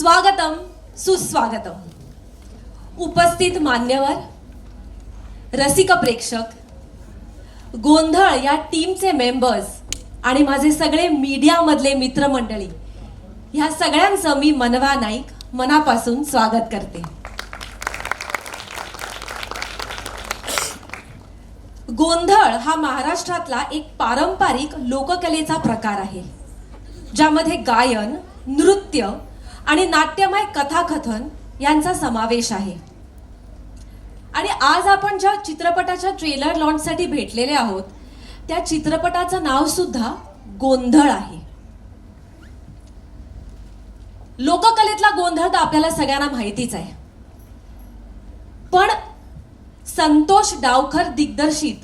स्वागतम सुस्वागतम. उपस्थित मान्यवर रसिक प्रेक्षक गोंधळ या टीमचे मेंबर्स आणि माझे सगळे मीडियामधले मित्रमंडळी ह्या सगळ्यांचं मी मनवा नाईक मनापासून स्वागत करते. गोंधळ हा महाराष्ट्रातला एक पारंपरिक लोककलेचा प्रकार आहे ज्यामध्ये गायन नृत्य आणि नाट्यमय कथाकथन यांचा समावेश आहे. आणि आज आपण ज्या चित्रपटाच्या ट्रेलर लॉन्चसाठी भेटलेले आहोत त्या चित्रपटाचं नाव सुद्धा गोंधळ आहे. लोककलेतला गोंधळ तर आपल्याला सगळ्यांना माहितीच आहे. पण संतोष डावखर दिग्दर्शित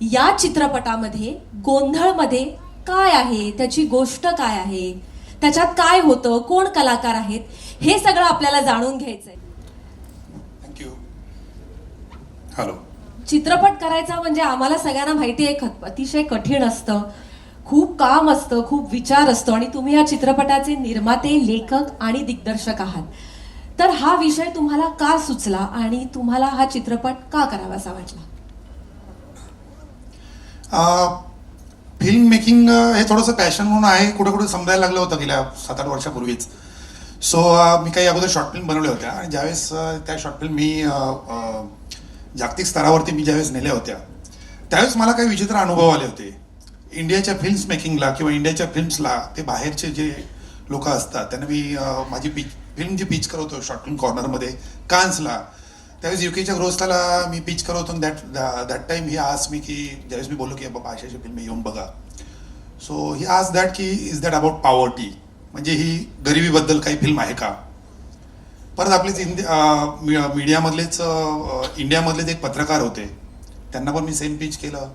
या चित्रपटामध्ये गोंधळमध्ये काय आहे? त्याची गोष्ट काय आहे? त्याच्यात काय होतं? कोण कलाकार आहेत? हे सगळं आपल्याला जाणून घ्यायचंय. थँक्यू हॅलो चित्रपट करायचा म्हणजे आम्हाला सगळ्यांना माहिती आहे अतिशय कठीण असतं. खूप काम असतं खूप विचार असतो आणि तुम्ही या चित्रपटाचे निर्माते लेखक आणि दिग्दर्शक आहात. तर हा विषय तुम्हाला का सुचला आणि तुम्हाला हा चित्रपट का करावासा वाटला? फिल्म मेकिंग हे थोडंसं पॅशन म्हणून आहे. कुठे कुठे समजायला लागलं होतं गेल्या सात आठ वर्षापूर्वीच सो मी काही अगोदर शॉर्ट फिल्म बनवल्या होत्या आणि ज्यावेळेस त्या शॉर्ट फिल्म मी जागतिक स्तरावरती मी ज्यावेळेस नेल्या होत्या त्यावेळेस मला काही विचित्र अनुभव आले होते. इंडियाच्या फिल्म्स मेकिंगला किंवा इंडियाच्या फिल्म्सला ते बाहेरचे जे लोक असतात त्यांना मी माझी पिच फिल्म जी पिच करतो शॉर्ट फिल्म कॉर्नरमध्ये कान्सला त्यावेळेस युकेच्या ग्रोस्थाला मी पिच करत होतो. दॅट दॅट टाईम ही आज मी की ज्यावेळेस मी बोललो की बाबा अशाची फिल्म येऊन बघा. सो ही आज दॅट की इज दॅट अबाउट पॉवर्टी म्हणजे ही गरिबीबद्दल काही फिल्म आहे का? परत आपलेच हिंदी मीडियामधलेच इंडियामधलेच एक पत्रकार होते. त्यांना पण मी सेम पिच केलं.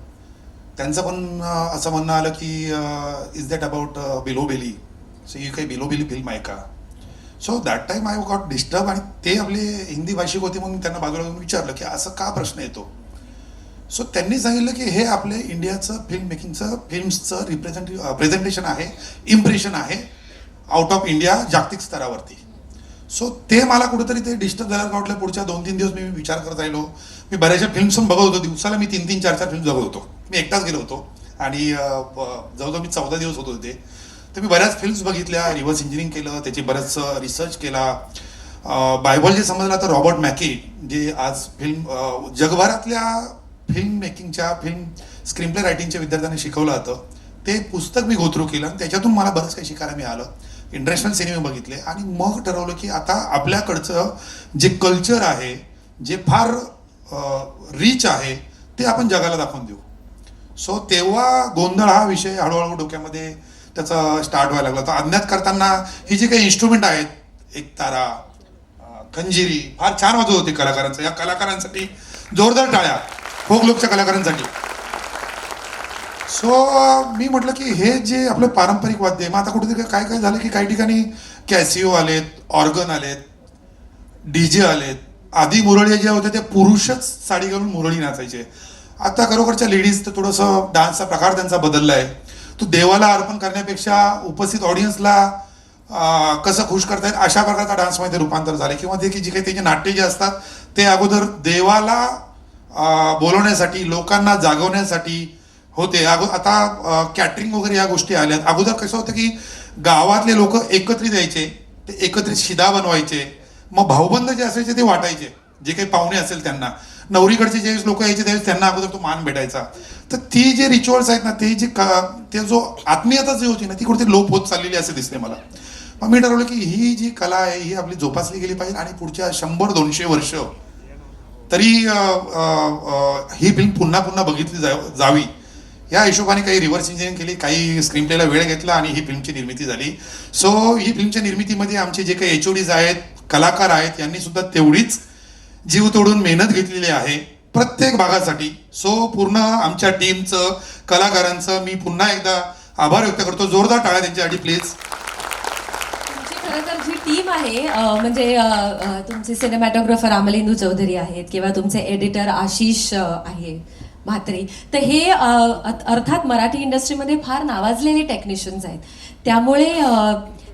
त्यांचं पण असं म्हणणं आलं की is that about below belly so ही काही बिलोबेली फिल्म आहे का? So that time I got disturb आणि ते आपले हिंदी भाषिक होते म्हणून त्यांना बाजूला विचारलं की असं का प्रश्न येतो? सो त्यांनी सांगितलं की हे आपले इंडियाचं फिल्म मेकिंगचं फिल्म्सचं रिप्रेझेंट प्रेझेंटेशन आहे इम्प्रेशन आहे आउट ऑफ इंडिया जागतिक स्तरावरती. सो ते मला कुठेतरी ते डिस्टर्ब झाल्यावर वाटलं पुढच्या दोन तीन दिवस मी विचार करत राहिलो. मी बऱ्याचशा फिल्म्स पण बघत होतो दिवसाला मी तीन तीन चार चार फिल्म बघत होतो. मी एकटाच गेलो होतो. आणि जवळजवळ मी चौदा दिवस होतो तिथे तर मी बऱ्याच फिल्म्स बघितल्या रिव्हर्स इंजिनिअरिंग केलं त्याची बरंच रिसर्च केला. बायबल जे समजलं तर रॉबर्ट मॅकी जे आज फिल्म जगभरातल्या फिल्म मेकिंगच्या फिल्म स्क्रीनप्ले रायटिंगच्या विद्यार्थ्यांनी शिकवलं होतं. ते पुस्तक मी गोथ्रू केलं आणि त्याच्यातून मला बरंच काही शिकायला मिळालं. इंटरनॅशनल सिनेमे बघितले आणि मग ठरवलं की आता आपल्याकडचं जे कल्चर आहे जे फार रिच आहे ते आपण जगाला दाखवून देऊ. सो तेव्हा गोंधळ हा विषय हळूहळू डोक्यामध्ये त्याचा स्टार्ट व्हायला लागला तर अज्ञात करताना ही जी काही इन्स्ट्रुमेंट आहेत एक तारा खंजिरी फार छान वाजवत होते कलाकारांचं. या कलाकारांसाठी जोरदार टाळ्या फोक लोकच्या कलाकारांसाठी. सो मी म्हटलं की हे जे आपलं पारंपरिक वाद्य आहे मग आता कुठेतरी काय काय झालं की काही ठिकाणी कॅसिओ आलेत ऑर्गन आलेत डीजे आलेत. आधी मुरळी जे होते ते पुरुषच साडी घालून मुरळी नाचायचे. आता खरोखरच्या लेडीज तर थोडंसं डान्सचा प्रकार त्यांचा बदलला आहे तो देवाला अर्पण करण्यापेक्षा उपस्थित ऑडियन्सला कसं खुश येईल अशा प्रकारचा डान्समध्ये रूपांतर झाले किंवा ते की जे काही त्याचे नाट्य जे असतात ते अगोदर देवाला बोलवण्यासाठी लोकांना जागवण्यासाठी होते. अगो आता कॅटरिंग वगैरे या गोष्टी आल्यात. अगोदर कसं होतं की गावातले लोक एकत्रित यायचे ते एकत्रित शिदा बनवायचे मग भाऊबंद जे असायचे ते वाटायचे. जे काही पाहुणे असेल त्यांना. नवरीकडचे ज्यावेळेस लोक यायचे त्यावेळेस त्यांना अगोदर तो मान भेटायचा. तर ती जे रिच्युअल्स आहेत ना ते जे का ते जो आत्मीयता जी होती ना ती कुठेतरी लोप होत चाललेली असे दिसते मला. मग मी ठरवलं की ही जी कला आहे ही आपली जोपासली गेली पाहिजे आणि पुढच्या शंभर दोनशे वर्ष तरी ही फिल्म पुन्हा पुन्हा बघितली जा जावी. या हिशोबाने काही रिव्हर्स इंजिनिअरिंग केली काही स्क्रीन प्लेला वेळ घेतला आणि ही फिल्मची निर्मिती झाली. सो ही फिल्मच्या निर्मितीमध्ये आमचे जे काही एच आहेत कलाकार आहेत यांनी सुद्धा तेवढीच जीव तोडून मेहनत घेतलेली आहे. प्रत्येक भागासाठी. सो पूर्ण आमच्या टीमचं कलाकारांचं मी पुन्हा एकदा आभार व्यक्त करतो. जोरदार टाळ्या त्यांच्यासाठी प्लीज तुमची जी टीम आहे म्हणजे तुमचे सिनेमॅटोग्राफर अमलिंदू चौधरी आहेत किंवा तुमचे एडिटर आशिष आहे म्हात्रे. तर हे अर्थात मराठी इंडस्ट्रीमध्ये फार नावाजलेले टेक्निशियन्स आहेत. त्यामुळे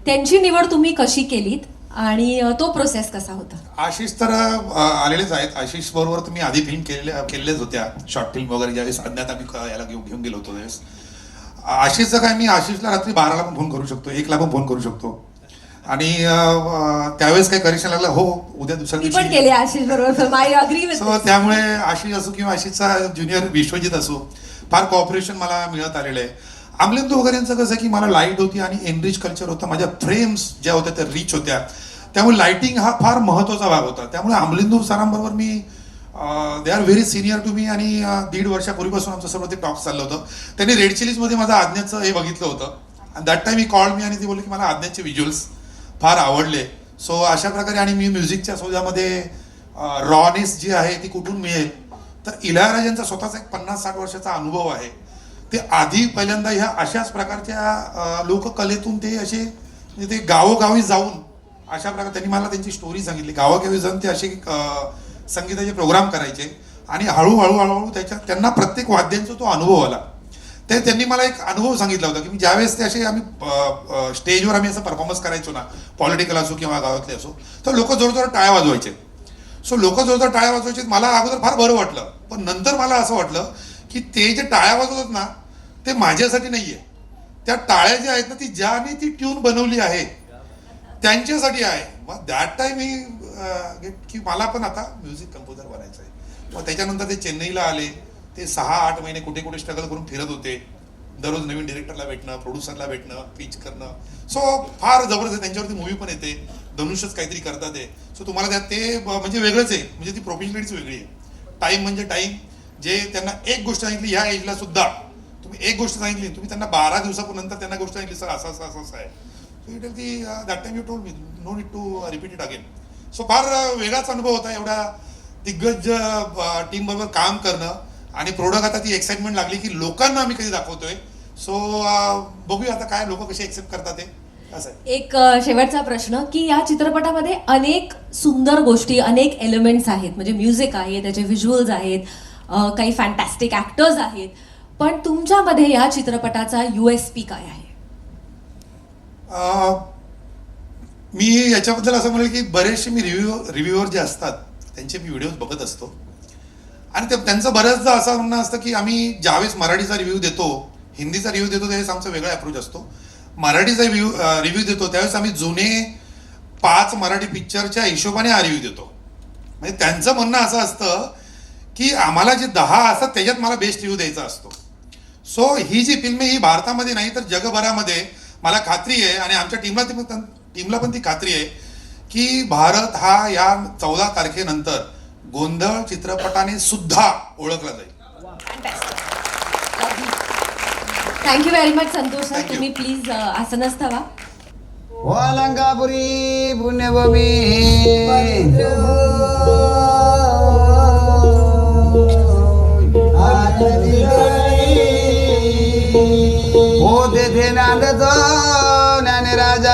त्यांची निवड तुम्ही कशी केलीत? आणि तो प्रोसेस कसा होता? आशिष तर अ, आलेलेच आहेत. आशिष बरोबर तुम्ही आधी फिल्म केलेल्या केलेल्याच होत्या. शॉर्ट फिल्म वगैरे ज्यावेळेस अज्ञात आम्ही क- याला घेऊन घेऊन गेलो होतो त्यावेळेस. आशिषचं काय मी आशिषला रात्री बाराला पण फोन करू शकतो. एकला पण फोन करू शकतो. आणि अ, अ, त्यावेळेस काही करेक्शन लागलं हो उद्या दुसऱ्या मी पण दिवशी केले आशिष बरोबर आय अग्री सो त्यामुळे आशिष असो किंवा आशिषचा ज्युनियर विश्वजित असो फार कॉपरेशन मला मिळत आलेलं आहे. आमलेंदू वगैरे यांचं कसं की मला लाइट होती आणि एनरिच कल्चर होतं माझ्या फ्रेम्स ज्या होत्या त्या रिच होत्या. त्यामुळे लाईटिंग हा फार महत्त्वाचा भाग होता. त्यामुळे आमलेंदू सरांबरोबर मी they are very senior to me आणि दीड वर्षापूर्वीपासून आमचं सर्व ते टॉक चाललं होतं. त्यांनी रेड चिलीजमध्ये माझं आज्ञाचं हे बघितलं होतं. That time he call me आणि ती बोलली की मला आज्ञाचे व्हिज्युअल्स फार आवडले. सो अशा प्रकारे आणि मी म्युझिकच्या सोजामध्ये रॉनेस जी आहे ती कुठून मिळेल? तर इलयाराजांचा स्वतःचा एक पन्नास साठ वर्षाचा अनुभव आहे. ते आधी पहिल्यांदा ह्या अशाच प्रकारच्या लोककलेतून ते असे म्हणजे ते गावोगावी जाऊन अशा प्रकारे त्यांनी मला त्यांची स्टोरी सांगितली. गावोगावी जाऊन ते असे संगीताचे प्रोग्राम करायचे. आणि हळूहळू हळूहळू त्याच्या त्यांना प्रत्येक वाद्यांचा तो अनुभव आला. ते त्यांनी मला एक अनुभव सांगितला होता की मी ज्यावेळेस ते असे आम्ही स्टेजवर आम्ही असं परफॉर्मन्स करायचो ना पॉलिटिकल असो किंवा गावातले असो तर लोक जोरजोर टाळ्या वाजवायचे. सो लोक जोरजोर टाळ्या वाजवायचे मला अगोदर फार बरं वाटलं. पण नंतर मला असं वाटलं की ते जे टाळ्या वाजवतात ना ते माझ्यासाठी नाही आहे त्या टाळ्या ज्या आहेत ना ती ज्याने ती ट्यून बनवली आहे त्यांच्यासाठी आहे. मग दॅट टाइम मी की मला पण आता म्युझिक कंपोजर बनायचं आहे. मग त्याच्यानंतर ते चेन्नईला आले. ते सहा आठ महिने कुठे कुठे स्ट्रगल करून फिरत होते. दररोज नवीन डिरेक्टरला भेटणं प्रोड्युसरला भेटणं पिच करणं. सो फार जबरदस्त त्यांच्यावरती मूवी पण येते. धनुष्यच काहीतरी करतात ते. सो तुम्हाला त्यात ते म्हणजे वेगळंच आहे. म्हणजे ती प्रोफेशनलिटीच वेगळी आहे. टाईम म्हणजे टाईम जे त्यांना एक गोष्ट सांगितली ह्या एजला सुद्धा. तुम्ही एक गोष्ट सांगितली तुम्ही त्यांना बारा दिवसानंतर त्यांना गोष्ट सांगितली सर असं असं असं असं आहे. So it that time you told me no need to repeat it again so far uh, वेगळाच अनुभव होता एवढा दिग्गज uh, टीम बरोबर काम करणं आणि प्रोडक्ट आता ती एक्साइटमेंट लागली की लोकांना आम्ही कधी दाखवतोय. सो uh, बघूया आता काय लोक कसे एक्सेप्ट करतात ते. असं एक शेवटचा प्रश्न की या चित्रपटामध्ये अनेक सुंदर गोष्टी अनेक एलिमेंट्स आहेत. म्हणजे म्युझिक आहे त्याचे व्हिज्युअल्स आहेत काही फॅन्टॅस्टिक ऍक्टर्स आहेत. पण तुमच्यामध्ये या चित्रपटाचा युएसपी काय आहे? मी याच्याबद्दल असं म्हणेल की बरेचसे मी रिव्ह्यू रिव्ह्यूवर जे असतात त्यांचे मी व्हिडिओज बघत असतो. आणि ते त्यांचं बऱ्याचदा असं म्हणणं असतं की आम्ही ज्यावेळेस मराठीचा रिव्ह्यू देतो हिंदीचा रिव्ह्यू देतो त्यावेळेस आमचा वेगळा अप्रोच असतो. मराठीचा रिव्ह्यू रिव्ह्यू देतो त्यावेळेस आम्ही जुने पाच मराठी पिक्चरच्या हिशोबाने हा रिव्ह्यू देतो. म्हणजे त्यांचं म्हणणं असं असतं की आम्हाला जे दहा असतात त्याच्यात मला बेस्ट रिव्ह्यू द्यायचा असतो. सो ही जी फिल्म आहे ही भारतामध्ये नाही तर जगभरामध्ये मला खात्री आहे आणि आमच्या टीमला ती पण टीमला पण ती खात्री आहे की भारत हा या चौदा तारखेनंतर गोंधळ चित्रपटाने सुद्धा ओळखला जाईल. Thank you very much Santosh sir. तुम्ही प्लीज आसनस्थ व्हा. वालंगापुरी पुण्यभूमी. हो तेथे नांदतो ज्ञानराजा वडगाव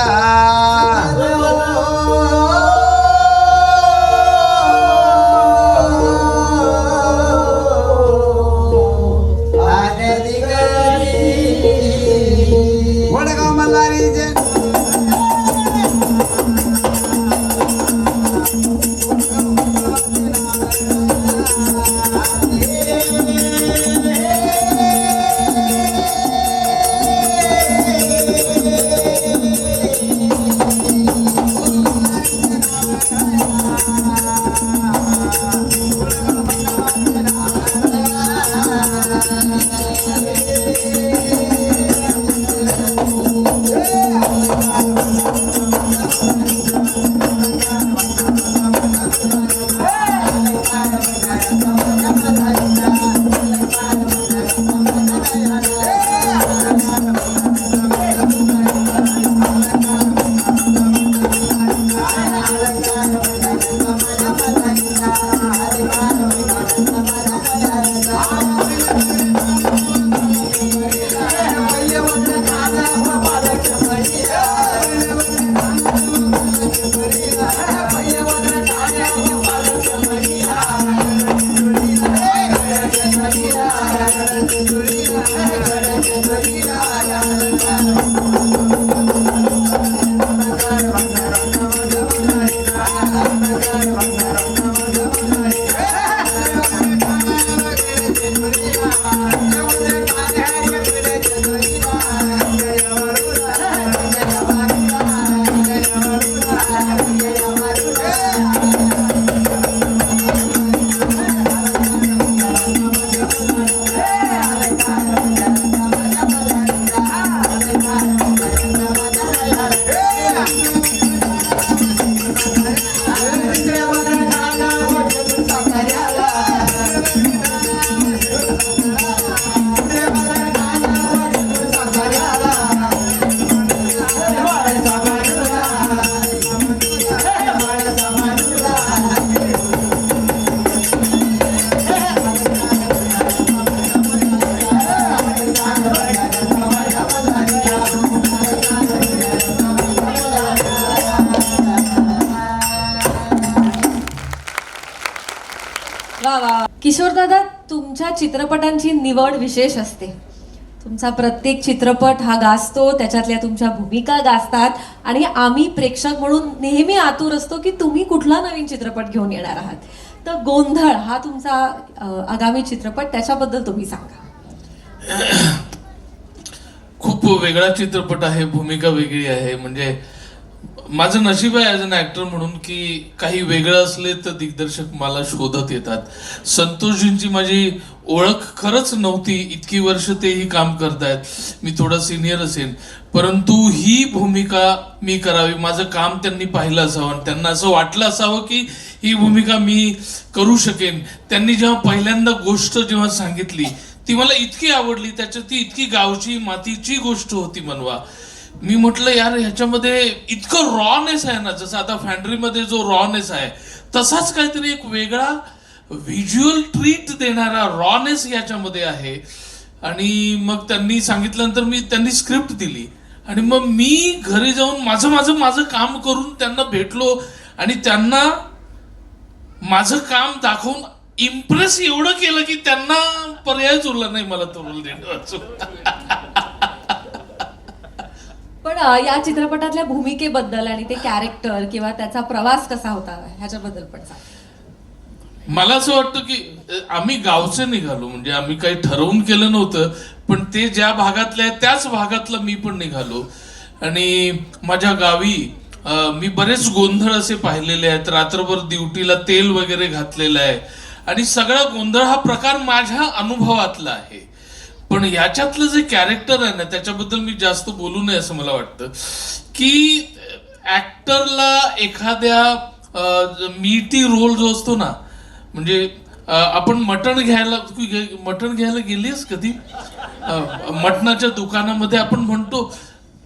किशोरदादा तुमच्या चित्रपटांची निवड विशेष असते. तुमचा प्रत्येक चित्रपट हा गाजतो त्याच्यातल्या तुमच्या भूमिका गाजतात आणि आम्ही प्रेक्षक म्हणून नेहमी आतुर असतो की तुम्ही कुठला नवीन चित्रपट घेऊन येणार आहात. तर गोंधळ हा तुमचा आगामी चित्रपट त्याच्याबद्दल तुम्ही सांगा. खूप वेगळा चित्रपट आहे भूमिका वेगळी आहे. म्हणजे माझं नशीब आहे ॲज अन ॲक्टर म्हणून की काही वेगळं असले तर दिग्दर्शक मला शोधत येतात. संतोषजींची माझी ओळख खरंच नव्हती. इतकी वर्ष तेही काम करतायत. मी थोडा सिनियर असेल परंतु ही भूमिका मी करावी. माझं काम त्यांनी पाहिलं असावं. आणि त्यांना असं वाटलं असावं की ही भूमिका मी करू शकेन. त्यांनी जेव्हा पहिल्यांदा गोष्ट जेव्हा सांगितली ती मला इतकी आवडली. त्याच्यात ती इतकी गावची मातीची गोष्ट होती मनवा. मी म्हटलं यार ह्याच्यामध्ये इतकं रॉनेस आहे ना. जसं आता फॅन्ड्रीमध्ये जो रॉनेस आहे तसाच काहीतरी एक वेगळा व्हिज्युअल ट्रीट देणारा रॉनेस याच्यामध्ये आहे. आणि मग त्यांनी सांगितल्यानंतर मी त्यांनी स्क्रिप्ट दिली. आणि मग मी घरी जाऊन माझं माझं माझं काम करून त्यांना भेटलो आणि त्यांना माझं काम दाखवून इम्प्रेस एवढं केलं की त्यांना पर्यायच उरला नाही मला तो रोल देण्याचा. पण या चित्रपटातल्या भूमिकेबद्दल आणि ते कॅरेक्टर किंवा त्याचा प्रवास कसा होता ह्याच्याबद्दल पण मला असं वाटतं की आम्ही गावचे निघालो म्हणजे आम्ही काही ठरवून केलं नव्हतं पण ते ज्या भागातले आहेत त्याच भागातलं मी पण निघालो. आणि माझ्या गावी मी बरेच गोंधळ असे पाहिलेले आहेत. रात्रभर ड्युटीला तेल वगैरे घातलेलं आहे. आणि सगळा गोंधळ हा प्रकार माझ्या अनुभवातला आहे. पण याच्यातलं जे कॅरेक्टर आहे ना त्याच्याबद्दल मी जास्त बोलू नये असं मला वाटतं. की ऍक्टरला एखाद्या मीटी रोल जो असतो ना म्हणजे आपण मटण घ्यायला मटण घ्यायला गेलीस कधी? मटणाच्या दुकानामध्ये आपण म्हणतो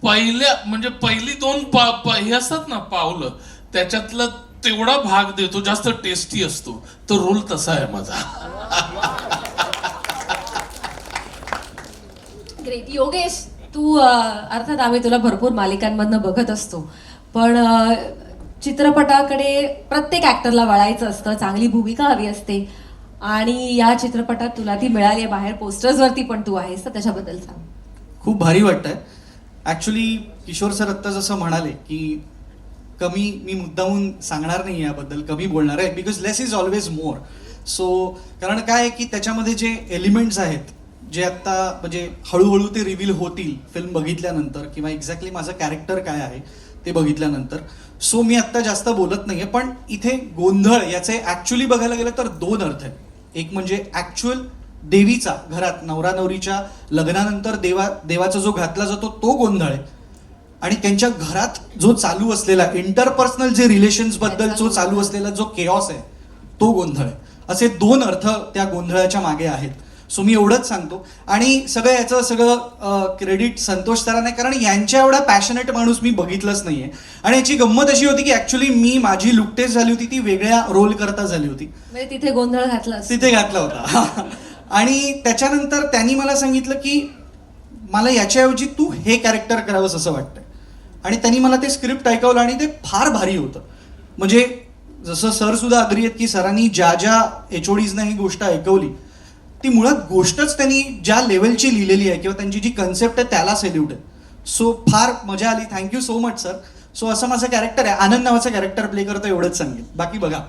पहिल्या म्हणजे पहिली दोन पा पा- हे असतात ना पावलं त्याच्यातला तेवढा भाग देतो जास्त टेस्टी असतो. तो रोल तसा आहे माझा. ग्रेट योगेश तू अर्थात आम्ही तुला भरपूर मालिकांमधनं बघत असतो. पण चित्रपटाकडे प्रत्येक ॲक्टरला वळायचं असतं. चांगली भूमिका हवी असते. आणि या चित्रपटात तुला ती मिळाली आहे. बाहेर पोस्टर्सवरती पण तू आहेस. तर त्याच्याबद्दल सांग. खूप भारी वाटतंय. ॲक्च्युली किशोर सर आत्ता जसं म्हणाले की कमी मी मुद्दाहून सांगणार नाही याबद्दल कमी बोलणार आहे. Because less is always more so कारण काय आहे की त्याच्यामध्ये जे एलिमेंट्स आहेत जे आत्ता म्हणजे हळूहळू ते रिव्हील होतील फिल्म बघितल्यानंतर किंवा एक्झॅक्टली माझं कॅरेक्टर काय आहे ते बघितल्यानंतर. सो मी आत्ता जास्त बोलत नाही आहे पण इथे गोंधळ याचे ॲक्च्युली बघायला गेलं तर दोन अर्थ आहेत. एक म्हणजे ॲक्च्युअल देवीचा घरात नवरा नवरीच्या लग्नानंतर देवा देवाचा जो घातला जातो तो गोंधळ आहे. आणि त्यांच्या घरात जो चालू असलेला इंटरपर्सनल जे रिलेशन्सबद्दल जो चालू असलेला जो केऑस आहे तो गोंधळ आहे. असे दोन अर्थ त्या गोंधळाच्या मागे आहेत. सो मी एवढंच सांगतो. आणि सगळं याचं सगळं क्रेडिट संतोष सरांना आहे. कारण यांच्या एवढा पॅशनेट माणूस मी बघितलंच नाहीये. आणि याची गंमत अशी होती की ऍक्च्युली मी माझी लुकटेस झाली होती ती वेगळ्या रोल करता झाली होती. म्हणजे तिथे गोंधळ घातला. तिथे घातला होता. आणि त्याच्यानंतर त्यांनी मला सांगितलं की मला याच्याऐवजी तू हे कॅरेक्टर करावंस असं वाटतंय. आणि त्यांनी मला ते स्क्रिप्ट ऐकवलं आणि ते फार भारी होतं. म्हणजे जसं सर सुद्धा अग्री आहेत की सरांनी ज्या ज्या एच ही गोष्ट ऐकवली ती मुळात गोष्टच त्यांनी ज्या लेवलची लिहिलेली आहे किंवा त्यांची जी कन्सेप्ट आहे त्याला सेल्यूट आहे. सो फार मजा आली. Thank you so much sir so असं माझं कॅरेक्टर आहे. आनंद नावाचं कॅरेक्टर प्ले करतो एवढंच सांगेल बाकी बघा.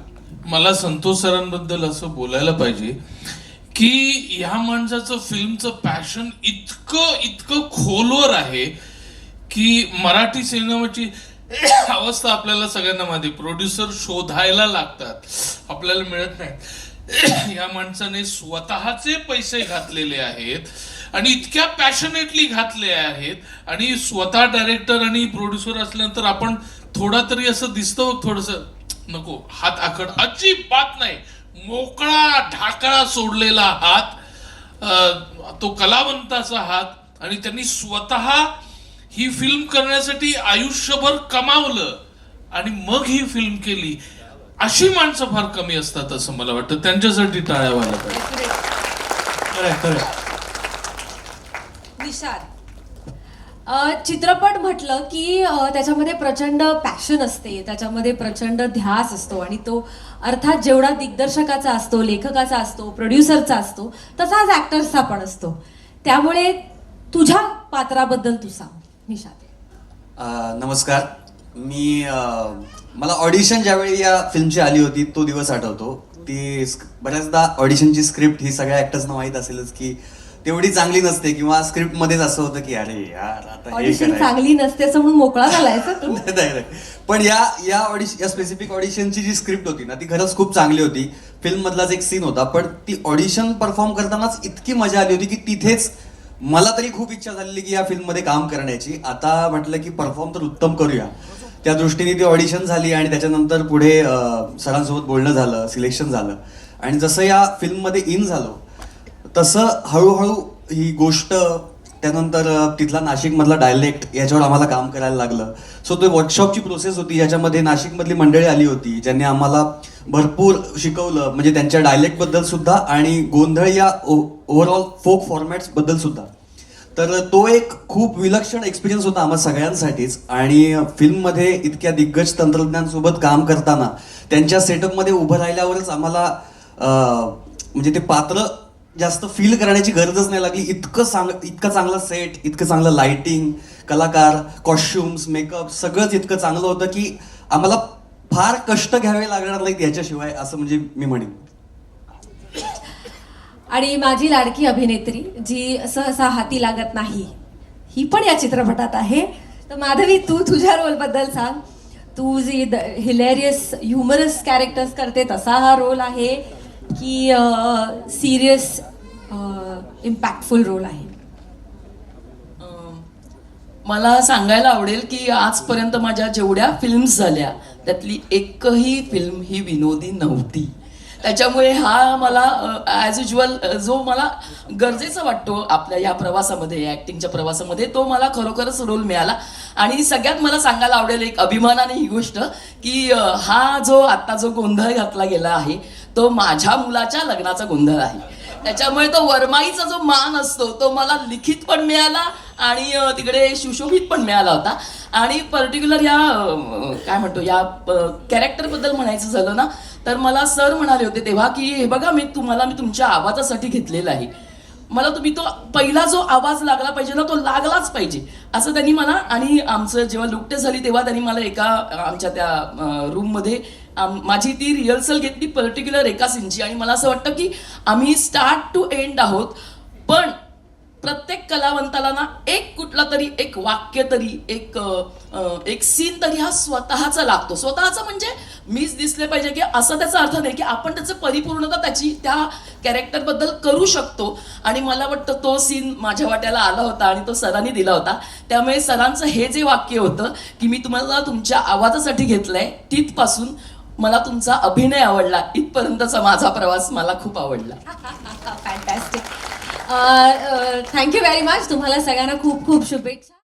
मला संतोष सरांबद्दल असं बोलायला पाहिजे की ह्या माणसाचं फिल्मचं पॅशन इतकं इतकं खोलवर आहे की मराठी सिनेमाची अवस्था आपल्याला सगळ्यांना माहिती प्रोड्युसर शोधायला लागतात. आपल्याला मिळत नाही. या माणसाने स्वतःचे पैसे घातलेले आहेत आणि इतक्या पॅशनेटली घातले आहेत आणि स्वतः डायरेक्टर आणि प्रोड्युसर असल्यानंतर आपण थोडा तरी असं दिसतं थोडस नको हात आखड. अजिबात नाही. मोकळा ढाकळा सोडलेला हात तो कलावंताचा हात आणि त्यांनी स्वतः ही फिल्म करण्यासाठी आयुष्यभर कमावलं आणि मग ही फिल्म केली. अशी माणसं फार कमी असतात असं मला वाटतं. त्यांच्यासाठी टाळ्या व्हायला पाहिजे. चित्रपट म्हटलं की त्याच्यामध्ये प्रचंड पॅशन असते. त्याच्यामध्ये प्रचंड ध्यास असतो आणि तो अर्थात जेवढा दिग्दर्शकाचा असतो लेखकाचा असतो प्रोड्युसरचा असतो तसाच ऍक्टर्सचा पण असतो. त्यामुळे तुझ्या पात्राबद्दल तू सांग निशाद अ, नमस्कार. मी अ, मला ऑडिशन ज्यावेळी या फिल्मची आली होती तो दिवस आठवतो. ती स्क- बऱ्याचदा ऑडिशनची स्क्रिप्ट ही सगळ्या ऍक्टर्सना माहीत असेलच की तेवढी चांगली नसते किंवा स्क्रिप्टमध्येच असं होतं की अरे यार आता हे ऑडिशन करायचं. चांगली नसते असं म्हणून मोकळा झालाय का तू? नाही, नाही, नाही. पण या या ऑडिशन या स्पेसिफिक ऑडिशनची जी स्क्रिप्ट होती ना ती खरंच खूप चांगली होती. फिल्म मधलाच एक सीन होता पण ती ऑडिशन परफॉर्म करतानाच इतकी मजा आली होती की तिथेच मला तरी खूप इच्छा झालेली की या फिल्ममध्ये काम करण्याची. आता म्हटलं की परफॉर्म तर उत्तम करूया. त्या दृष्टीने ती ऑडिशन झाली आणि त्याच्यानंतर पुढे सरांसोबत बोलणं झालं सिलेक्शन झालं. आणि जसं या फिल्ममध्ये इन झालो तसं हळूहळू ही गोष्ट त्यानंतर तिथला नाशिकमधला डायलेक्ट याच्यावर आम्हाला काम करायला लागलं. सो तो वर्कशॉपची प्रोसेस होती ज्याच्यामध्ये नाशिकमधली मंडळी आली होती ज्यांनी आम्हाला भरपूर शिकवलं म्हणजे त्यांच्या डायलेक्टबद्दल सुद्धा आणि गोंधळ या ओव्हरऑल फोक फॉर्मॅट्सबद्दल सुद्धा. तर तो एक खूप विलक्षण एक्सपिरियन्स होता आम्हा सगळ्यांसाठीच. आणि फिल्ममध्ये इतक्या दिग्गज तंत्रज्ञांसोबत काम करताना त्यांच्या सेटअपमध्ये उभं राहिल्यावरच आम्हाला म्हणजे ते पात्र जास्त फील करण्याची गरजच नाही लागली. इतकं चांग इतकं चांगलं सेट इतकं चांगलं लाइटिंग कलाकार कॉस्ट्युम्स मेकअप सगळंच इतकं चांगलं होतं की आम्हाला फार कष्ट घ्यावे लागणार नाहीत याच्याशिवाय असं म्हणजे मी म्हणेन. आणि माझी लाडकी अभिनेत्री जी सहसा हाती लागत नाही ही पण या चित्रपटात आहे. तर माधवी तू तुझ्या रोलबद्दल सांग. तू जी द हिलेरियस ह्युमरस कॅरेक्टर्स करते तसा हा रोल आहे की सिरियस इम्पॅक्टफुल रोल आहे? मला सांगायला आवडेल की आजपर्यंत माझ्या जेवढ्या फिल्म्स झाल्या त्यातली एकही फिल्म ही विनोदी नव्हती. त्याच्यामुळे हा मला ॲज युजल जो मला गरजेचा वाटतो आपल्या या प्रवासामध्ये ॲक्टिंगच्या प्रवासामध्ये तो मला खरोखरच रोल मिळाला. आणि सगळ्यात मला सांगायला आवडेल एक अभिमानाने ही गोष्ट की हा जो आत्ता जो गोंधळ घातला गेला आहे तो माझ्या मुलाच्या लग्नाचा गोंधळ आहे. त्याच्यामुळे तो वरमाईचा जो मान असतो तो मला लिखित पण मिळाला आणि तिकडे सुशोभित पण मिळाला होता. आणि पर्टिक्युलर या काय म्हणतो या कॅरेक्टरबद्दल म्हणायचं झालं ना तर मला सर म्हणाले होते तेव्हा की हे बघा मी तुम्हाला मी तुमच्या आवाजासाठी घेतलेला आहे. मला तुम्ही तो पहिला जो आवाज लागला पाहिजे ना तो लागलाच पाहिजे. असं त्यांनी मला आणि आमचं जेव्हा लुकटे झाली तेव्हा त्यांनी मला एका आमच्या त्या रूममध्ये माझी ती रिहर्सल घेतली पर्टिक्युलर एका सीनची आणि मला असं वाटतं की आम्ही स्टार्ट टू एंड आहोत पण प्रत्येक कलावंताला ना एक कुठला तरी एक वाक्य तरी एक एक सीन तरी हा स्वतःचा लागतो. स्वतःचा म्हणजे मीच दिसले पाहिजे की असं त्याचा अर्थ नाही की आपण त्याचं परिपूर्णता त्याची त्या कॅरेक्टरबद्दल करू शकतो. आणि मला वाटतं तो सीन माझ्या वाट्याला आला होता आणि तो सरांनी दिला होता. त्यामुळे सरांचं हे जे वाक्य होतं की मी तुम्हाला तुमच्या आवाजासाठी घेतलंय तिथपासून मला तुमचा अभिनय आवडला. इथपर्यंतचा माझा प्रवास मला खूप आवडला. फॅन्टॅस्टिक थँक्यू व्हेरी मच तुम्हाला सगळ्यांना खूप खूप शुभेच्छा.